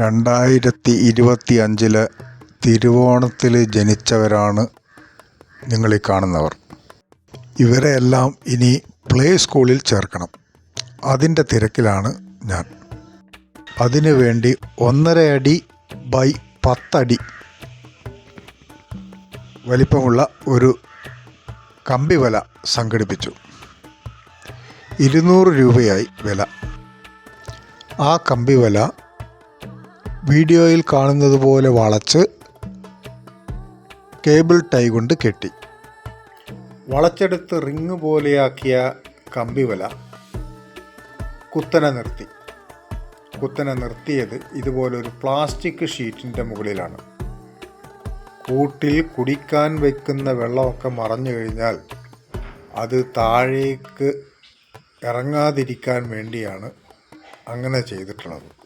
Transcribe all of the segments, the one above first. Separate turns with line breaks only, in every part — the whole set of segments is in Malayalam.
രണ്ടായിരത്തി ഇരുപത്തി അഞ്ചിലെ തിരുവോണത്തിൽ ജനിച്ചവരാണ് നിങ്ങളീ കാണുന്നവർ. ഇവരെ എല്ലാം ഇനി പ്ലേ സ്കൂളിൽ ചേർക്കണം. അതിന്റെ തിരക്കിലാണ് ഞാൻ. അതിനു വേണ്ടി ഒന്നര അടി ബൈ പത്തടി വലിപ്പമുള്ള ഒരു കമ്പിവല സംഘടിപ്പിച്ചു. ഇരുന്നൂറ് രൂപയായി വില. ആ കമ്പിവല വീഡിയോയിൽ കാണുന്നത് പോലെ വളച്ച് കേബിൾ ടൈ കൊണ്ട് കെട്ടി. വളച്ചെടുത്ത് റിങ് പോലെയാക്കിയ കമ്പിവല കുത്തനെ നിർത്തി. കുത്തനെ നിർത്തിയത് ഇതുപോലൊരു പ്ലാസ്റ്റിക് ഷീറ്റിന്റെ മുകളിലാണ്. കൂട്ടിൽ കുടിക്കാൻ വയ്ക്കുന്ന വെള്ളമൊക്കെ മറഞ്ഞു കഴിഞ്ഞാൽ അത് താഴേക്ക് ഇറങ്ങാതിരിക്കാൻ വേണ്ടിയാണ് അങ്ങനെ ചെയ്തിട്ടുള്ളത്.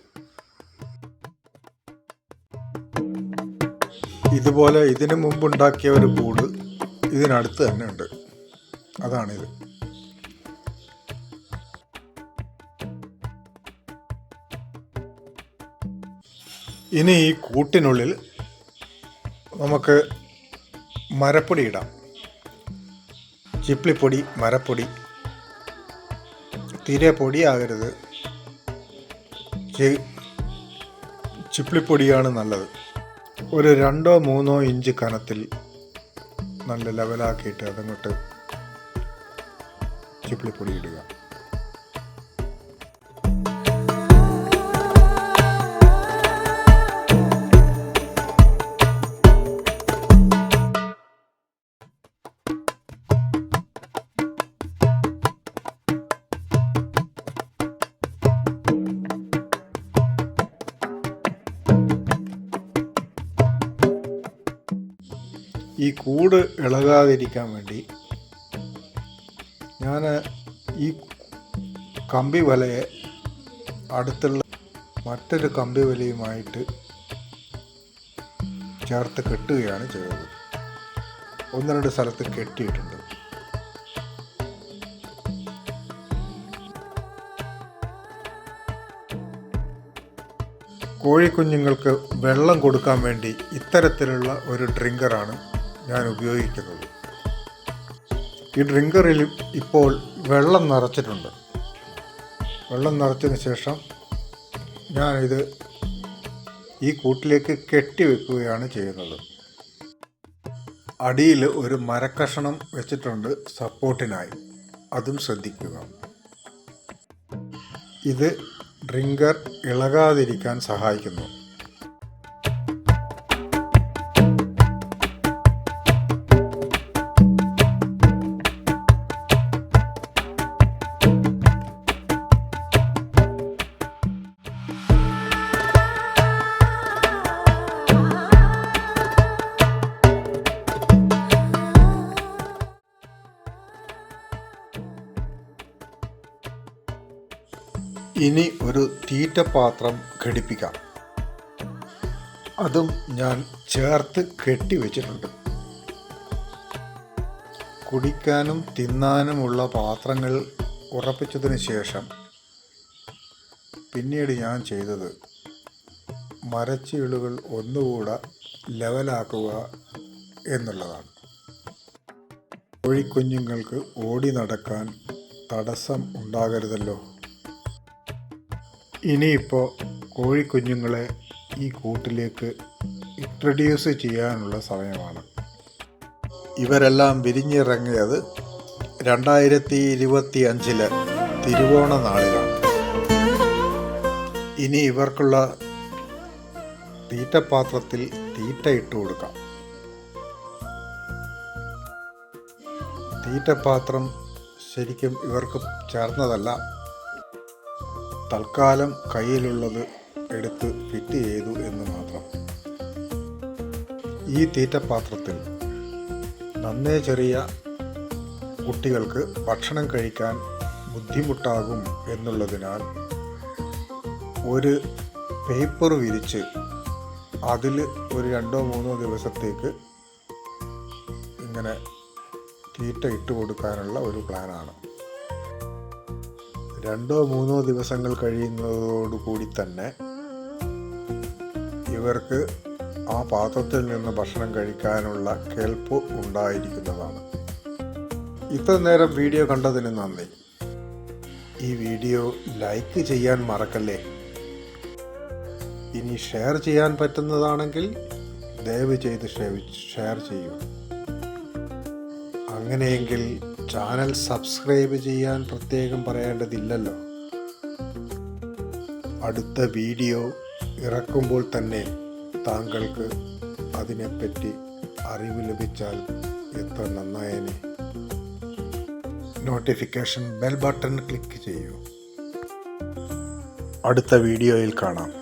ഇതുപോലെ ഇതിനു മുമ്പുണ്ടാക്കിയ ഒരു കൂട് ഇതിനടുത്ത് തന്നെ ഉണ്ട്. അതാണിത്. ഇനി ഈ കൂട്ടിനുള്ളിൽ നമുക്ക് മരപ്പൊടി ഇടാം. ചിപ്ലിപ്പൊടി മരപ്പൊടി. തീരെ പൊടിയാകരുത്. ചിപ്ലിപ്പൊടിയാണ് നല്ലത്. ഒരു രണ്ടോ മൂന്നോ ഇഞ്ച് കനത്തിൽ നല്ല ലെവലാക്കിയിട്ട് അതങ്ങോട്ട് ചിപ്പിളിപ്പൊടി ഇടുക. ഈ കൂട് ഇളകാതിരിക്കാൻ വേണ്ടി ഞാൻ ഈ കമ്പി വലയെ അടുത്തുള്ള മറ്റൊരു കമ്പി വലയുമായിട്ട് ചേർത്ത് കെട്ടുകയാണ് ചെയ്തത്. ഒന്ന് രണ്ട് സ്ഥലത്ത് കെട്ടിയിട്ടുണ്ട്. കോഴിക്കുഞ്ഞുങ്ങൾക്ക് വെള്ളം കൊടുക്കാൻ വേണ്ടി ഇത്തരത്തിലുള്ള ഒരു ഡ്രിങ്കറാണ് ഞാൻ ഉപയോഗിക്കുന്നത് ഈ ഡ്രിങ്കറിൽ ഇപ്പോൾ വെള്ളം നിറച്ചിട്ടുണ്ട്. വെള്ളം നിറച്ചതിന് ശേഷം ഞാനിത് ഈ കൂട്ടിലേക്ക് കെട്ടി വെക്കുകയാണ് ചെയ്യുന്നത്. അടിയിൽ ഒരു മരക്കഷണം വെച്ചിട്ടുണ്ട് സപ്പോർട്ടിനായി. അതും ശ്രദ്ധിക്കുക. ഇത് ഡ്രിങ്കർ ഇളകാതിരിക്കാൻ സഹായിക്കുന്നു. ഇനി ഒരു തീറ്റപാത്രം ഘടിപ്പിക്കാം. അതും ഞാൻ ചേർത്ത് കെട്ടി വെച്ചിട്ടുണ്ട്. കുടിക്കാനും തിന്നാനുമുള്ള പാത്രങ്ങൾ ഉറപ്പിച്ചതിന് ശേഷം പിന്നീട് ഞാൻ ചെയ്തത് മരച്ചീളുകൾ ഒന്നുകൂടെ ലെവലാക്കുക എന്നുള്ളതാണ്. കോഴിക്കുഞ്ഞുങ്ങൾക്ക് ഓടി നടക്കാൻ തടസ്സം ഉണ്ടാകരുതല്ലോ. ഇനിയിപ്പോൾ കോഴിക്കുഞ്ഞുങ്ങളെ ഈ കൂട്ടിലേക്ക് ഇൻട്രഡ്യൂസ് ചെയ്യാനുള്ള സമയമാണ്. ഇവരെല്ലാം വിരിഞ്ഞിറങ്ങിയത് രണ്ടായിരത്തി ഇരുപത്തി അഞ്ചിലെ തിരുവോണ നാളിലാണ്. ഇനി ഇവർക്കുള്ള തീറ്റപാത്രത്തിൽ തീറ്റ ഇട്ട് കൊടുക്കാം. തീറ്റപാത്രം ശരിക്കും ഇവർക്ക് ചേർന്നതല്ല. തൽക്കാലം കയ്യിലുള്ളത് എടുത്ത് ഫിറ്റ് ചെയ്തു എന്ന് മാത്രം. ഈ തീറ്റപാത്രത്തിൽ നന്നേ ചെറിയ കുട്ടികൾക്ക് ഭക്ഷണം കഴിക്കാൻ ബുദ്ധിമുട്ടാകും എന്നുള്ളതിനാൽ ഒരു പേപ്പർ വിരിച്ച് അതിൽ ഒരു രണ്ടോ മൂന്നോ ദിവസത്തേക്ക് ഇങ്ങനെ തീറ്റ ഇട്ട് കൊടുക്കാനുള്ള ഒരു പ്ലാനാണ്. രണ്ടോ മൂന്നോ ദിവസങ്ങൾ കഴിയുന്നതോടുകൂടി തന്നെ ഇവർക്ക് ആ പാത്രത്തിൽ നിന്ന് ഭക്ഷണം കഴിക്കാനുള്ള കേൾപ്പ് ഉണ്ടായിരിക്കുന്നതാണ്. ഇത്ര നേരം വീഡിയോ കണ്ടതിന് നന്ദി. ഈ വീഡിയോ ലൈക്ക് ചെയ്യാൻ മറക്കല്ലേ? ഇനി ഷെയർ ചെയ്യാൻ പറ്റുന്നതാണെങ്കിൽ ദയവ് ചെയ്ത് ഷെയർ ചെയ്യൂ. അങ്ങനെയെങ്കിൽ ചാനൽ സബ്സ്ക്രൈബ് ചെയ്യാൻ പ്രത്യേകം പറയേണ്ടതില്ലല്ലോ. അടുത്ത വീഡിയോ ഇറക്കുമ്പോൾ തന്നെ താങ്കൾക്ക് അതിനെപ്പറ്റി അറിവ് ലഭിച്ചാൽ എത്ര നന്നായേനെ. നോട്ടിഫിക്കേഷൻ ബെൽ ബട്ടൺ ക്ലിക്ക് ചെയ്യൂ. അടുത്ത വീഡിയോയിൽ കാണാം.